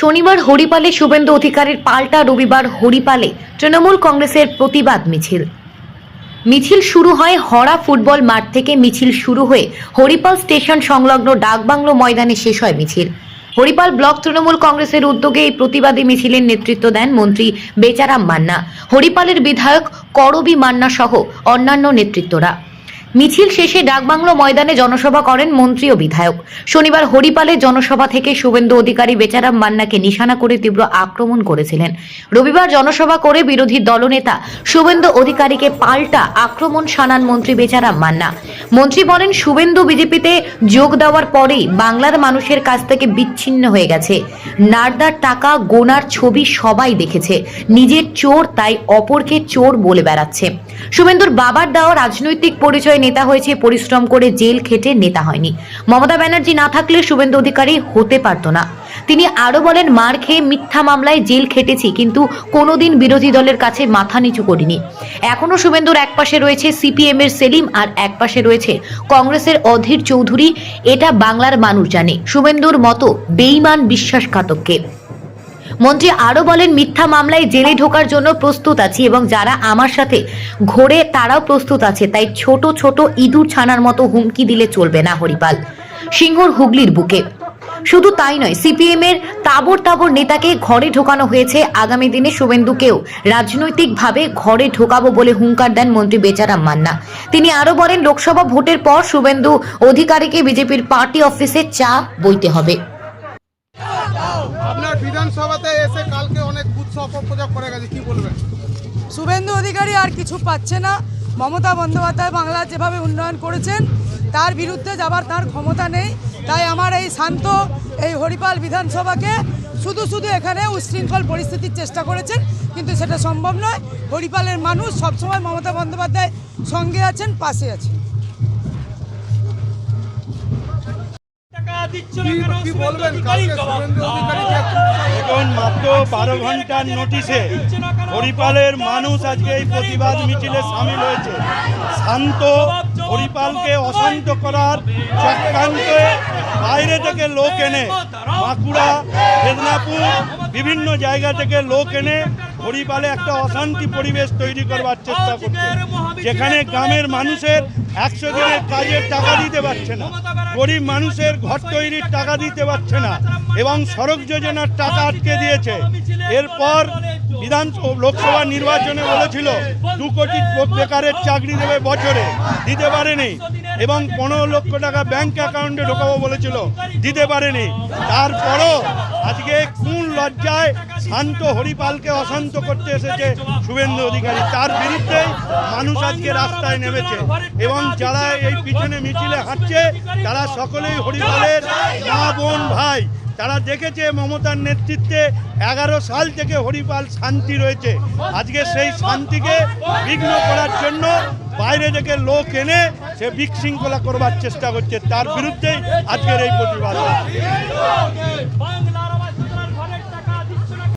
শনিবার হরিপালে শুভেন্দু অধিকারের পাল্টা রবিবার হরিপালে তৃণমূল কংগ্রেসের প্রতিবাদ মিছিল। মিছিল শুরু হয় হরা ফুটবল মাঠ থেকে মিছিল শুরু হয়ে হরিপাল স্টেশন সংলগ্ন ডাকবাংলো ময়দানে শেষ হয় মিছিল। হরিপাল ব্লক তৃণমূল কংগ্রেসের উদ্যোগে এই প্রতিবাদী মিছিলের নেতৃত্ব দেন মন্ত্রী বেচারাম মান্না। হরিপালের বিধায়ক করবি মান্না সহ অন্যান্য নেতৃত্বরা। মিছিল শেষে ডাকবাংলো ময়দানে জনসভা করেন মন্ত্রী ও বিধায়ক। শনিবার হরিপালের জনসভা থেকে শুভেন্দু অধিকারী বেচারাম মান্নাকে নিশানা করে তীব্র আক্রমণ করেছিলেন। রবিবার জনসভা করে বিরোধী দলনেতা শুভেন্দু অধিকারীকে পাল্টা আক্রমণ শানান মন্ত্রী বেচারাম মান্না। মন্ত্রী বলেন, শুভেন্দু বিজেপিতে যোগ দেওয়ার পরেই বাংলার মানুষের কাছ থেকে বিচ্ছিন্ন হয়ে গেছে। নারদার টাকা, গোনার ছবি সবাই দেখেছে। নিজের চোর তাই অপরকে চোর বলে বেড়াচ্ছে। শুভেন্দুর বাবার দেওয়া রাজনৈতিক পরিচয় নেতা হয়েছে, পরিশ্রম করে জেল খেটে নেতা হয়নি। মমতা ব্যানার্জি না থাকলে শুভেন্দু অধিকারী হতে পারতো না। তিনি আরও বলেন, মার খেয়ে মিথ্যা মামলায় জেল খেটেছি, কিন্তু কোনোদিন বিরোধী দলের কাছে মাথা নিচু করিনি। এখনও শুভেন্দুর একপাশে রয়েছে সিপিএম এর সেলিম আর একপাশে রয়েছে কংগ্রেসের অধীর চৌধুরী। এটা বাংলার মানুষ জানে। শুভেন্দুর মতো বেইমান বিশ্বাসঘাতককে। মন্ত্রী আরও বলেন, মিথ্যা মামলায় জেলে ঢোকার জন্য প্রস্তুত আছি এবং যারা আমার সাথে ঘোরে তারাও প্রস্তুত আছে। তাই ছোট ছোট ইঁদুর ছানার মতো হুমকি দিলে চলবে না, হরিপাল। সিংহর হুগলির বুকে। শুধু তাই নয় সিপিএম এর তাবর তাবর নেতাকে ঘরে ঢোকানো হয়েছে। আগামী দিনে শুভেন্দুকেও রাজনৈতিকভাবে ঘরে ঢোকাবো বলে হুঙ্কার দেন মন্ত্রী বেচারাম মান্না। তিনি আরও বলেন, লোকসভা ভোটের পর শুভেন্দু অধিকারীকে বিজেপির পার্টি অফিসে চা বইতে হবে। বিধানসভাতে এসে কালকে অনেক অপপ্রচার করে গেছে, কি বলবেন? শুভেন্দু অধিকারী আর কিছু পাচ্ছে না। মমতা বন্দ্যোপাধ্যায় বাংলা যেভাবে উন্নয়ন করেছেন, তার বিরুদ্ধে যাবার তার ক্ষমতা নেই। তাই আমার এই শান্ত এই হরিপাল বিধানসভাকে শুধু শুধু এখানে উশৃঙ্খল পরিস্থিতির চেষ্টা করেছেন, কিন্তু সেটা সম্ভব নয়। হরিপালের মানুষ সবসময় মমতা বন্দ্যোপাধ্যায় সঙ্গে আছেন, পাশে আছেন। এখন মাত্র বারো ঘণ্টার নোটিশে হরিপালের মানুষ আজকে এই প্রতিবাদ মিছিলে সামিল হয়েছে। শান্ত হরিপালকে অশান্ত করার চক্রান্তে বাইরে থেকে লোক এনে বাঁকুড়া মেদিনীপুর বিভিন্ন জায়গা থেকে লোক এনে হরিপালে একটা অশান্তি পরিবেশ তৈরি করবার চেষ্টা করছে। যেখানে গ্রামের মানুষের একশো দিনের কাজের টাকা দিতে পারছে না। গরিব মানুষের ঘর তৈরির টাকা দিতে পারছে না এবং সড়ক যোজনার টাকা আটকে দিয়েছে। এরপর বিধান লোকসভা নির্বাচনে বলেছিল দু কোটি বেকারের চাকরি দেবে বছরে দিতে পারেনি এবং পনেরো লক্ষ টাকা ব্যাংক অ্যাকাউন্টে ঢোকাবো বলেছিল দিতে পারেনি। তারপরও আজকে কোন লজ্জায় শান্ত হরিপালকে অশান্ত করতে এসেছে শুভেন্দু অধিকারী। তার বিরুদ্ধেই মানুষ আজকে রাস্তায় নেমেছে এবং যারা এই পিছনে মিছিলে হাঁটছে, তারা সকলেই হরিপালের মা বোন ভাই। তারা দেখেছে মমতার নেতৃত্বে এগারো সাল থেকে হরিপাল শান্তি রয়েছে। আজকে সেই শান্তিকে বিঘ্ন করার জন্য বাইরে থেকে লোক এনে সে বিশৃঙ্খলা করবার চেষ্টা করছে। তার বিরুদ্ধেই আজকের এই প্রতিবাদ।